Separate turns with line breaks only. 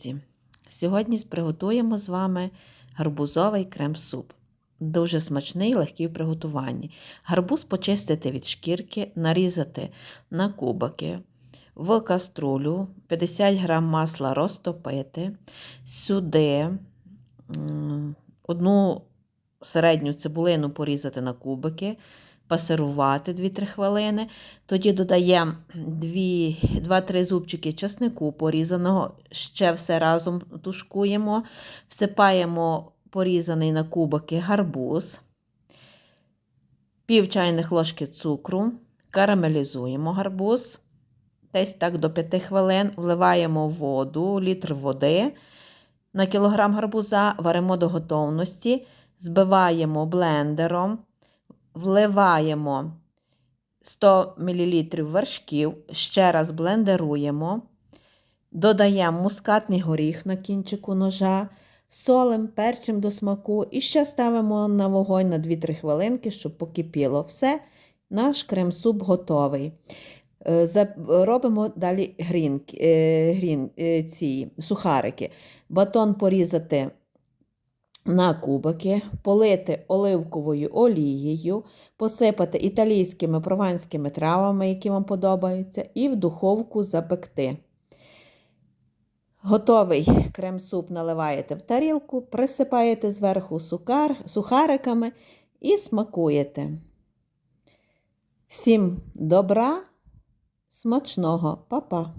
друзі! Сьогодні приготуємо з вами гарбузовий крем-суп. Дуже смачний, легкий в приготуванні. Гарбуз почистити від шкірки, нарізати на кубики, в каструлю 50 г масла розтопити, сюди одну середню цибулину порізати на кубики, пасирувати 2-3 хвилини. Тоді додаємо 2-3 зубчики чеснику порізаного, ще все разом тушкуємо, всипаємо порізаний на кубики гарбуз, пів чайних ложки цукру, карамелізуємо гарбуз. Десь так до 5 хвилин вливаємо воду, літр води на кілограм гарбуза, варимо до готовності, збиваємо блендером, вливаємо 100 мл вершків, ще раз блендеруємо, додаємо мускатний горіх на кінчику ножа, солим, перчим до смаку і ще ставимо на вогонь на 2-3 хвилинки, щоб покипіло. Все, наш крем-суп готовий. Е, Робимо далі е, грін, е, сухарики. Батон порізати на кубики, полити оливковою олією, посипати італійськими прованськими травами, які вам подобаються, і в духовку запекти. Готовий крем-суп наливаєте в тарілку, присипаєте зверху сукар, сухариками і смакуєте. Всім добра, смачного, Па-па!